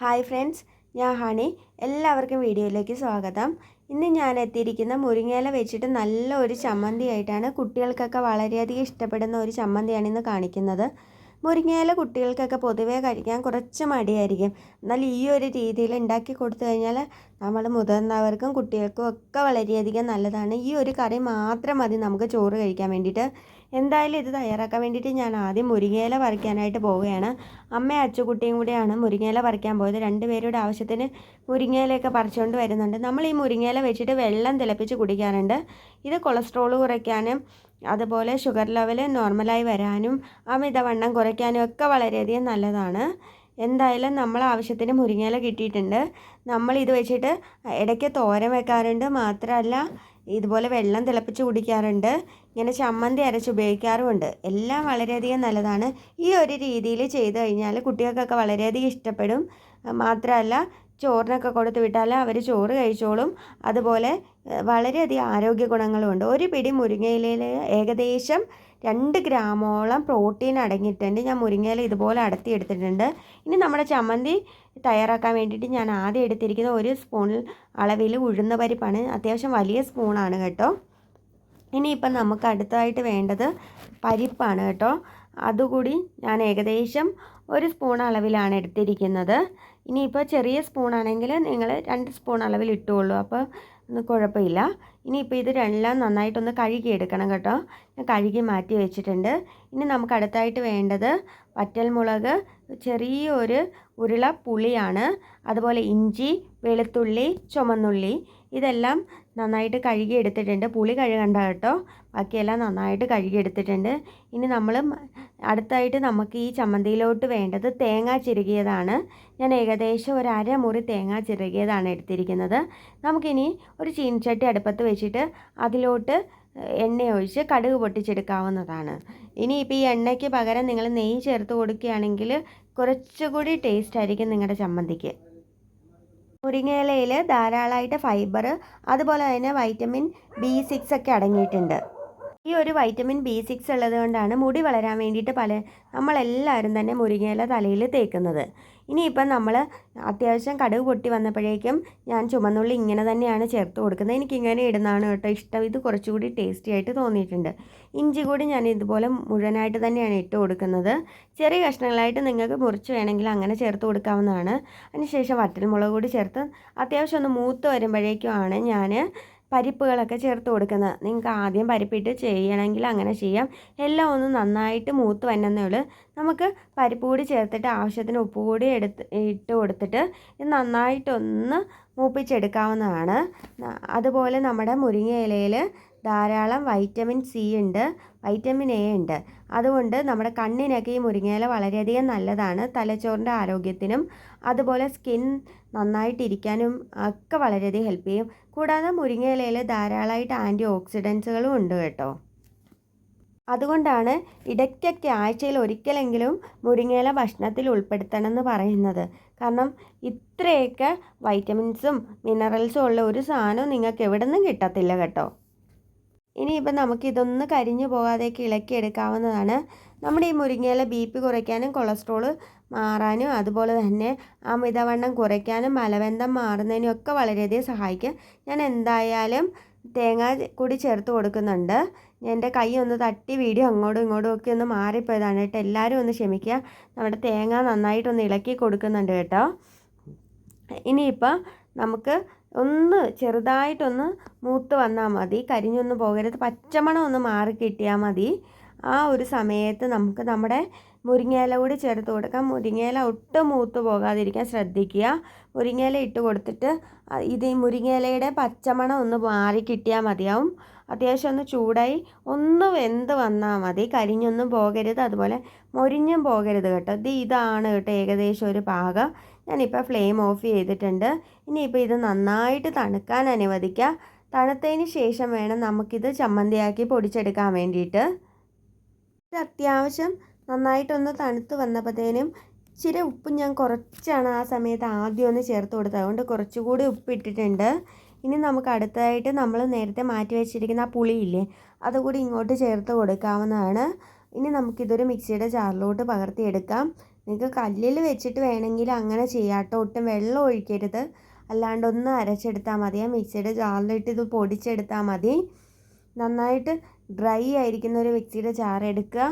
Hi friends ഞാൻ honey. എല്ലാവർക്കും വീഡിയോയിലേക്ക് സ്വാഗതം. ഇന്ന് ഞാൻ എത്തിയിരിക്കുന്ന മുരിങ്ങയില വെച്ചിട്ട് നല്ല ഒരു ചമ്മന്തി ആയിട്ടാണ് കുട്ടികൾക്കൊക്കെ വളരെയധികം ഇഷ്ടപ്പെടുന്ന ഒരു ചമ്മന്തിയാണ് ഇന്ന് കാണിക്കുന്നത്. മുരിങ്ങയില കുട്ടികൾക്കൊക്കെ പൊതുവേ കഴിക്കാൻ കുറച്ച് മടിയായിരിക്കും. എന്നാൽ ഈ ഒരു രീതിയിൽ ഉണ്ടാക്കി കൊടുത്തു കഴിഞ്ഞാൽ നമ്മൾ മുതിർന്നവർക്കും കുട്ടികൾക്കും ഒക്കെ വളരെയധികം നല്ലതാണ്. ഈ ഒരു കറി മാത്രം മതി നമുക്ക് ചോറ് കഴിക്കാൻ വേണ്ടിയിട്ട്. എന്തായാലും ഇത് തയ്യാറാക്കാൻ വേണ്ടിയിട്ട് ഞാൻ ആദ്യം മുരിങ്ങയില പറിക്കാനായിട്ട് പോവുകയാണ്. അമ്മയും അച്ചുകുട്ടിയും കൂടെയാണ് മുരിങ്ങയില പറിക്കാൻ പോയത്. രണ്ടുപേരുടെ ആവശ്യത്തിന് മുരിങ്ങയിലയൊക്കെ പറിച്ചുകൊണ്ട് വരുന്നുണ്ട്. നമ്മൾ ഈ മുരിങ്ങയില വെച്ചിട്ട് വെള്ളം തിളപ്പിച്ച് കുടിക്കാറുണ്ട്. ഇത് കൊളസ്ട്രോൾ കുറയ്ക്കാനും അതുപോലെ ഷുഗർ ലെവൽ നോർമലായി വരാനും അമിതവണ്ണം കുറയ്ക്കാനും ഒക്കെ വളരെയധികം നല്ലതാണ്. എന്തായാലും നമ്മൾ ആവശ്യത്തിന് മുരിങ്ങയില കിട്ടിയിട്ടുണ്ട്. നമ്മൾ ഇത് വെച്ചിട്ട് ഇടയ്ക്ക് തോരൻ വെക്കാറുണ്ട്. മാത്രമല്ല ഇതുപോലെ വെള്ളം തിളപ്പിച്ച് കുടിക്കാറുണ്ട്. ഇങ്ങനെ ചമ്മന്തി അരച്ച് ഉപയോഗിക്കാറുമുണ്ട്. എല്ലാം വളരെയധികം നല്ലതാണ്. ഈ ഒരു രീതിയിൽ ചെയ്ത് കഴിഞ്ഞാൽ കുട്ടികൾക്കൊക്കെ വളരെയധികം ഇഷ്ടപ്പെടും. മാത്രമല്ല ചോറിനൊക്കെ കൊടുത്തു വിട്ടാൽ അവർ ചോറ് കഴിച്ചോളും. അതുപോലെ വളരെയധികം ആരോഗ്യ ഗുണങ്ങളുമുണ്ട്. ഒരു പിടി മുരിങ്ങയിലയിൽ ഏകദേശം രണ്ട് ഗ്രാമോളം പ്രോട്ടീൻ അടങ്ങിയിട്ടുണ്ട്. ഞാൻ മുരിങ്ങയില ഇതുപോലെ അടത്തി എടുത്തിട്ടുണ്ട്. ഇനി നമ്മുടെ ചമ്മന്തി തയ്യാറാക്കാൻ വേണ്ടിയിട്ട് ഞാൻ ആദ്യം എടുത്തിരിക്കുന്ന ഒരു സ്പൂൺ അളവിൽ ഉഴുന്ന പരിപ്പാണ്. അത്യാവശ്യം വലിയ സ്പൂണാണ് കേട്ടോ. ഇനിയിപ്പം നമുക്ക് അടുത്തതായിട്ട് വേണ്ടത് പരിപ്പാണ് കേട്ടോ. അതുകൂടി ഞാൻ ഏകദേശം ഒരു സ്പൂൺ അളവിലാണ് എടുത്തിരിക്കുന്നത്. ഇനിയിപ്പോൾ ചെറിയ സ്പൂണാണെങ്കിൽ നിങ്ങൾ രണ്ട് സ്പൂൺ അളവിൽ ഇട്ടുകൊള്ളൂ. അപ്പോൾ കുഴപ്പമില്ല. ഇനിയിപ്പോൾ ഇത് രണ്ടെല്ലാം നന്നായിട്ടൊന്ന് കഴുകി എടുക്കണം കേട്ടോ. ഞാൻ കഴുകി മാറ്റി വെച്ചിട്ടുണ്ട്. ഇനി നമുക്ക് അടുത്തായിട്ട് വേണ്ടത് വറ്റൽമുളക് ചെറിയൊരു ഉരുള പുളിയാണ്. അതുപോലെ ഇഞ്ചി വെളുത്തുള്ളി ചുമന്നുള്ളി. ഇതെല്ലാം നന്നായിട്ട് കഴുകി എടുത്തിട്ടുണ്ട് പുളി കഴുകണ്ട കേട്ടോ. ബാക്കിയെല്ലാം നന്നായിട്ട് കഴുകി എടുത്തിട്ടുണ്ട് ഇനി നമ്മൾ അടുത്തായിട്ട് നമുക്ക് ഈ ചമ്മന്തിയിലോട്ട് വേണ്ടത് തേങ്ങ ചിരുകിയതാണ്. ഞാൻ ഏകദേശം ഒരു അരമുറി തേങ്ങ ചിരുകിയതാണ് എടുത്തിരിക്കുന്നത്. നമുക്കിനി ഒരു ചീനച്ചട്ടി അടുപ്പത്ത് വെച്ചിട്ട് അതിലോട്ട് എണ്ണ ഒഴിച്ച് കടുക് പൊട്ടിച്ചെടുക്കാവുന്നതാണ്. ഇനി ഇപ്പോൾ ഈ എണ്ണയ്ക്ക് പകരം നിങ്ങൾ നെയ്യ് ചേർത്ത് കൊടുക്കുകയാണെങ്കിൽ കുറച്ചുകൂടി ടേസ്റ്റ് ആയിരിക്കും നിങ്ങളുടെ ചമ്മന്തിക്ക്. മുരിങ്ങയിലയിൽ ധാരാളമായിട്ട് ഫൈബർ അതുപോലെ തന്നെ വൈറ്റമിൻ ബി സിക്സ് ഒക്കെ അടങ്ങിയിട്ടുണ്ട്. ഈ ഒരു വൈറ്റമിൻ ബി സിക്സ് ഉള്ളത് കൊണ്ടാണ് മുടി വളരാൻ വേണ്ടിയിട്ട് പല നമ്മളെല്ലാവരും തന്നെ മുരിങ്ങയില തലയിൽ തേക്കുന്നത്. ഇനിയിപ്പം നമ്മൾ അത്യാവശ്യം കടുക് പൊട്ടി വന്നപ്പോഴേക്കും ഞാൻ ചുമന്നുള്ളി ഇങ്ങനെ തന്നെയാണ് ചേർത്ത് കൊടുക്കുന്നത്. എനിക്ക് ഇങ്ങനെ ഇടുന്നതാണ് കേട്ടോ ഇഷ്ടം. ഇത് കുറച്ചുകൂടി ടേസ്റ്റി ആയിട്ട് തോന്നിയിട്ടുണ്ട്. ഇഞ്ചി കൂടി ഞാൻ ഇതുപോലെ മുഴുവനായിട്ട് തന്നെയാണ് ഇട്ട് കൊടുക്കുന്നത്. ചെറിയ കഷ്ണങ്ങളായിട്ട് നിങ്ങൾക്ക് മുറിച്ച് വേണമെങ്കിൽ അങ്ങനെ ചേർത്ത് കൊടുക്കാവുന്നതാണ്. അതിനുശേഷം വറ്റൽമുളക് കൂടി ചേർത്ത് അത്യാവശ്യം ഒന്ന് മൂത്ത് വരുമ്പോഴേക്കുമാണ് ഞാൻ പരിപ്പുകളൊക്കെ ചേർത്ത് കൊടുക്കുന്നത്. നിങ്ങൾക്ക് ആദ്യം പരിപ്പിട്ട് ചെയ്യണമെങ്കിൽ അങ്ങനെ ചെയ്യാം. എല്ലാം ഒന്ന് നന്നായിട്ട് മൂത്ത് വന്നതേ ഉള്ളൂ. നമുക്ക് പരിപ്പ് കൂടി ചേർത്തിട്ട് ആവശ്യത്തിന് ഉപ്പ് കൂടി എടുത്ത് ഇട്ട് കൊടുത്തിട്ട് ഇത് നന്നായിട്ടൊന്ന് മൂപ്പിച്ചെടുക്കാവുന്നതാണ്. അതുപോലെ നമ്മുടെ മുരിങ്ങ ഇലയിൽ ധാരാളം വൈറ്റമിൻ സി ഉണ്ട് വൈറ്റമിൻ എ ഉണ്ട്. അതുകൊണ്ട് നമ്മുടെ കണ്ണിനൊക്കെ ഈ മുരിങ്ങയില വളരെയധികം നല്ലതാണ് തലച്ചോറിന്റെ ആരോഗ്യത്തിനും അതുപോലെ സ്കിൻ നന്നായിട്ടിരിക്കാനും ഒക്കെ വളരെയധികം ഹെൽപ്പ് ചെയ്യും. കൂടാതെ മുരിങ്ങയിലയിൽ ധാരാളമായിട്ട് ആന്റി ഓക്സിഡൻസുകളും ഉണ്ട് കേട്ടോ. അതുകൊണ്ടാണ് ഇടയ്ക്കൊക്കെ ആഴ്ചയിൽ ഒരിക്കലെങ്കിലും മുരിങ്ങയില ഭക്ഷണത്തിൽ ഉൾപ്പെടുത്തണം എന്ന് പറയുന്നത്. കാരണം ഇത്രയൊക്കെ വൈറ്റമിൻസും മിനറൽസും ഉള്ള ഒരു സാധനവും നിങ്ങൾക്ക് എവിടെ നിന്നും കിട്ടത്തില്ല കേട്ടോ. ഇനിയിപ്പോൾ നമുക്കിതൊന്ന് കരിഞ്ഞു പോകാതെയൊക്കെ ഇളക്കിയെടുക്കാവുന്നതാണ് നമ്മുടെ ഈ മുരിങ്ങയില ബി പി കുറയ്ക്കാനും കൊളസ്ട്രോൾ മാറാനും അതുപോലെ തന്നെ അമിതവണ്ണം കുറയ്ക്കാനും മലബന്ധം മാറുന്നതിനും ഒക്കെ വളരെയധികം സഹായിക്കും. ഞാൻ എന്തായാലും തേങ്ങ കൂടി ചേർത്ത് കൊടുക്കുന്നുണ്ട്. എന്റെ കൈ ഒന്ന് തട്ടി വീഡിയോ അങ്ങോട്ടും ഇങ്ങോട്ടും ഒക്കെ ഒന്ന് മാറിപ്പോയതാണ് കേട്ടോ. എല്ലാവരും ഒന്ന് ക്ഷമിക്കുക. നമ്മുടെ തേങ്ങ നന്നായിട്ടൊന്ന് ഇളക്കി കൊടുക്കുന്നുണ്ട് കേട്ടോ. ഇനിയിപ്പോൾ നമുക്ക് ഒന്ന് ചെറുതായിട്ടൊന്ന് മൂത്ത് വന്നാൽ മതി. കരിഞ്ഞൊന്നും പോകരുത്. പച്ചമണം ഒന്ന് മാറി കിട്ടിയാൽ മതി. ആ ഒരു സമയത്ത് നമുക്ക് നമ്മുടെ മുരിങ്ങയില കൂടി ചേർത്ത് കൊടുക്കാം. മുരിങ്ങയില ഒട്ടും മൂത്ത് പോകാതിരിക്കാൻ ശ്രദ്ധിക്കുക. മുരിങ്ങയില ഇട്ട് കൊടുത്തിട്ട് ഇത് മുരിങ്ങയിലയുടെ പച്ചമണം ഒന്ന് മാറി കിട്ടിയാൽ മതിയാവും. അത്യാവശ്യം ഒന്ന് ചൂടായി ഒന്ന് വെന്ത് വന്നാൽ മതി. കരിഞ്ഞൊന്നും പോകരുത്. അതുപോലെ മൊരിഞ്ഞും പോകരുത് കേട്ടോ. ഇത് ഇതാണ് കേട്ടോ ഏകദേശം ഒരു പാകം. ഞാനിപ്പോൾ ഫ്ലെയിം ഓഫ് ചെയ്തിട്ടുണ്ട്. ഇനിയിപ്പോൾ ഇത് നന്നായിട്ട് തണുക്കാൻ അനുവദിക്കുക തണുത്തതിന് ശേഷം വേണം നമുക്കിത് ചമ്മന്തിയാക്കി പൊടിച്ചെടുക്കാൻ വേണ്ടിയിട്ട്. ഇത് അത്യാവശ്യം നന്നായിട്ടൊന്ന് തണുത്ത് വന്നപ്പോഴത്തേനും ഇച്ചിരി ഉപ്പ് ഞാൻ കുറച്ചാണ് ആ സമയത്ത് ആദ്യം ഒന്ന് ചേർത്ത് കൊടുത്തത്. അതുകൊണ്ട് കുറച്ചുകൂടി ഉപ്പ് ഇട്ടിട്ടുണ്ട്. ഇനി നമുക്ക് അടുത്തതായിട്ട് നമ്മൾ നേരത്തെ മാറ്റി വെച്ചിരിക്കുന്ന ആ പുളിയില്ലേ അതുകൂടി ഇങ്ങോട്ട് ചേർത്ത് കൊടുക്കാവുന്നതാണ്. ഇനി നമുക്കിതൊരു മിക്സിയുടെ ജാറിലോട്ട് പകർത്തിയെടുക്കാം. നിങ്ങൾക്ക് കല്ലിൽ വെച്ചിട്ട് വേണമെങ്കിൽ അങ്ങനെ ചെയ്യാട്ടോ. ഒട്ടും വെള്ളം ഒഴിക്കരുത്. അല്ലാണ്ട് ഒന്ന് അരച്ചെടുത്താൽ മതി. ആ മിക്സിയുടെ ജാറിലിട്ട് ഇത് പൊടിച്ചെടുത്താൽ മതി. നന്നായിട്ട് ഡ്രൈ ആയിരിക്കുന്ന ഒരു മിക്സിയുടെ ജാർ എടുക്കുക.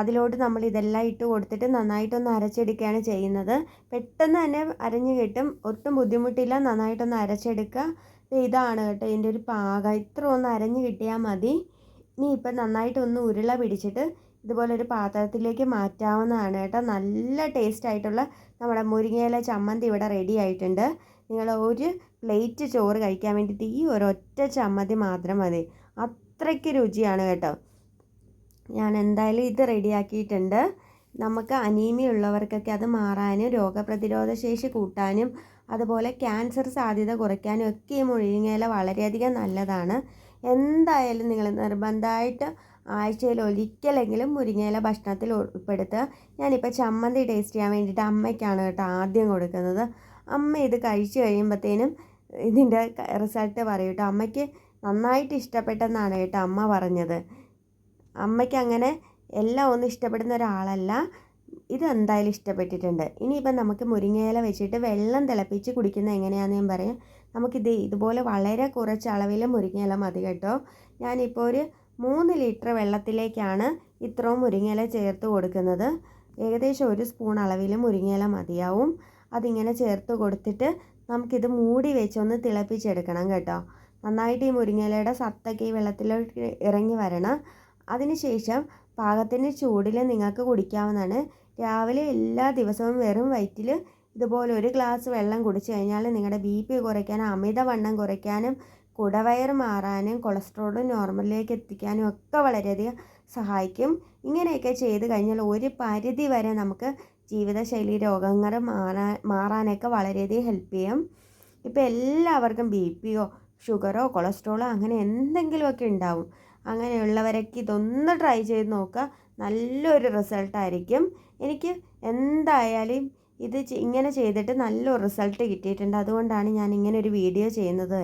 അതിലോട്ട് നമ്മൾ ഇതെല്ലാം ഇട്ട് കൊടുത്തിട്ട് നന്നായിട്ടൊന്ന് അരച്ചെടുക്കുകയാണ് ചെയ്യുന്നത്. പെട്ടെന്ന് തന്നെ അരഞ്ഞു കിട്ടും. ഒട്ടും ബുദ്ധിമുട്ടില്ല. നന്നായിട്ടൊന്ന് അരച്ചെടുക്കുക. ഇതാണ് കേട്ടോ ഇതിന്റെ ഒരു പാകം. ഇത്ര ഒന്ന് അരഞ്ഞു കിട്ടിയാൽ മതി. ഇനി ഇപ്പം നന്നായിട്ടൊന്ന് ഉരുള പിടിച്ചിട്ട് ഇതുപോലെ ഒരു പാത്രത്തിലേക്ക് മാറ്റാവുന്നതാണ് കേട്ടോ. നല്ല ടേസ്റ്റ് ആയിട്ടുള്ള നമ്മുടെ മുരിങ്ങയില ചമ്മന്തി ഇവിടെ റെഡി ആയിട്ടുണ്ട്. നിങ്ങൾ ഒരു പ്ലേറ്റ് ചോറ് കഴിക്കാൻ വേണ്ടിയിട്ട് ഈ ഒരൊറ്റ ചമ്മന്തി മാത്രം മതി. അത്രയ്ക്ക് രുചിയാണ് കേട്ടോ. ഞാൻ എന്തായാലും ഇത് റെഡിയാക്കിയിട്ടുണ്ട് നമുക്ക് അനീമിയ ഉള്ളവർക്കൊക്കെ അത് മാറാനും രോഗപ്രതിരോധ ശേഷി കൂട്ടാനും അതുപോലെ ക്യാൻസർ സാധ്യത കുറയ്ക്കാനും ഒക്കെ ഈ മുരിങ്ങയില വളരെയധികം നല്ലതാണ്. എന്തായാലും നിങ്ങൾ നിർബന്ധമായിട്ട് ആഴ്ചയിൽ ഒരിക്കലെങ്കിലും മുരിങ്ങയില ഭക്ഷണത്തിൽ ഉൾപ്പെടുത്തുക. ഞാനിപ്പോൾ ചമ്മന്തി ടേസ്റ്റ് ചെയ്യാൻ വേണ്ടിയിട്ട് അമ്മയ്ക്കാണ് കേട്ടോ ആദ്യം കൊടുക്കുന്നത്. അമ്മ ഇത് കഴിച്ചു കഴിയുമ്പോഴത്തേനും ഇതിന്റെ റിസൾട്ട് പറയും കേട്ടോ അമ്മയ്ക്ക് നന്നായിട്ട് ഇഷ്ടപ്പെട്ടെന്നാണ് കേട്ടോ അമ്മ പറഞ്ഞത്. അമ്മയ്ക്ക് അങ്ങനെ എല്ലാം ഒന്നും ഇഷ്ടപ്പെടുന്ന ഒരാളല്ല. ഇത് എന്തായാലും ഇഷ്ടപ്പെട്ടിട്ടുണ്ട്. ഇനിയിപ്പം നമുക്ക് മുരിങ്ങയില വെച്ചിട്ട് വെള്ളം തിളപ്പിച്ച് കുടിക്കുന്നത് എങ്ങനെയാണെന്ന് ഞാൻ പറയാം. നമുക്കിത് ഇതുപോലെ വളരെ കുറച്ച് അളവിൽ മുരിങ്ങയില മതി കേട്ടോ. ഞാനിപ്പോൾ ഒരു മൂന്ന് ലിറ്റർ വെള്ളത്തിലേക്കാണ് ഇത്രയും മുരിങ്ങയില ചേർത്ത് കൊടുക്കുന്നത്. ഏകദേശം ഒരു സ്പൂൺ അളവിൽ മുരിങ്ങയില മതിയാവും. അതിങ്ങനെ ചേർത്ത് കൊടുത്തിട്ട് നമുക്കിത് മൂടി വെച്ചൊന്ന് തിളപ്പിച്ചെടുക്കണം കേട്ടോ. നന്നായിട്ട് ഈ മുരിങ്ങയിലയുടെ സത്തൊക്കെ ഈ വെള്ളത്തിലോട്ട് ഇറങ്ങി വരണം. അതിനുശേഷം പാകത്തിന് ചൂടിൽ നിങ്ങൾക്ക് കുടിക്കാവുന്നതാണ്. രാവിലെ എല്ലാ ദിവസവും വെറും വയറ്റിൽ ഇതുപോലെ ഒരു ഗ്ലാസ് വെള്ളം കുടിച്ചു കഴിഞ്ഞാൽ നിങ്ങളുടെ ബി പി കുറയ്ക്കാനും അമിതവണ്ണം കുറയ്ക്കാനും കുടവയർ മാറാനും കൊളസ്ട്രോൾ നോർമലിലേക്ക് എത്തിക്കാനും ഒക്കെ വളരെയധികം സഹായിക്കും. ഇങ്ങനെയൊക്കെ ചെയ്ത് കഴിഞ്ഞാൽ ഒരു പരിധി വരെ നമുക്ക് ജീവിതശൈലി രോഗങ്ങൾ മാറാൻ മാറാനൊക്കെ വളരെയധികം ഹെൽപ്പ് ചെയ്യും. ഇപ്പോൾ എല്ലാവർക്കും ബി പിയോ ഷുഗറോ കൊളസ്ട്രോളോ അങ്ങനെ എന്തെങ്കിലുമൊക്കെ ഉണ്ടാവും. അങ്ങനെയുള്ളവരൊക്കെ ഇതൊന്ന് ട്രൈ ചെയ്ത് നോക്കുക. നല്ലൊരു റിസൾട്ടായിരിക്കും എനിക്ക് എന്തായാലും ഇത് ഇങ്ങനെ ചെയ്തിട്ട് നല്ലൊരു റിസൾട്ട് കിട്ടിയിട്ടുണ്ട്. അതുകൊണ്ടാണ് ഞാൻ ഇങ്ങനെ ഒരു വീഡിയോ ചെയ്യുന്നത്.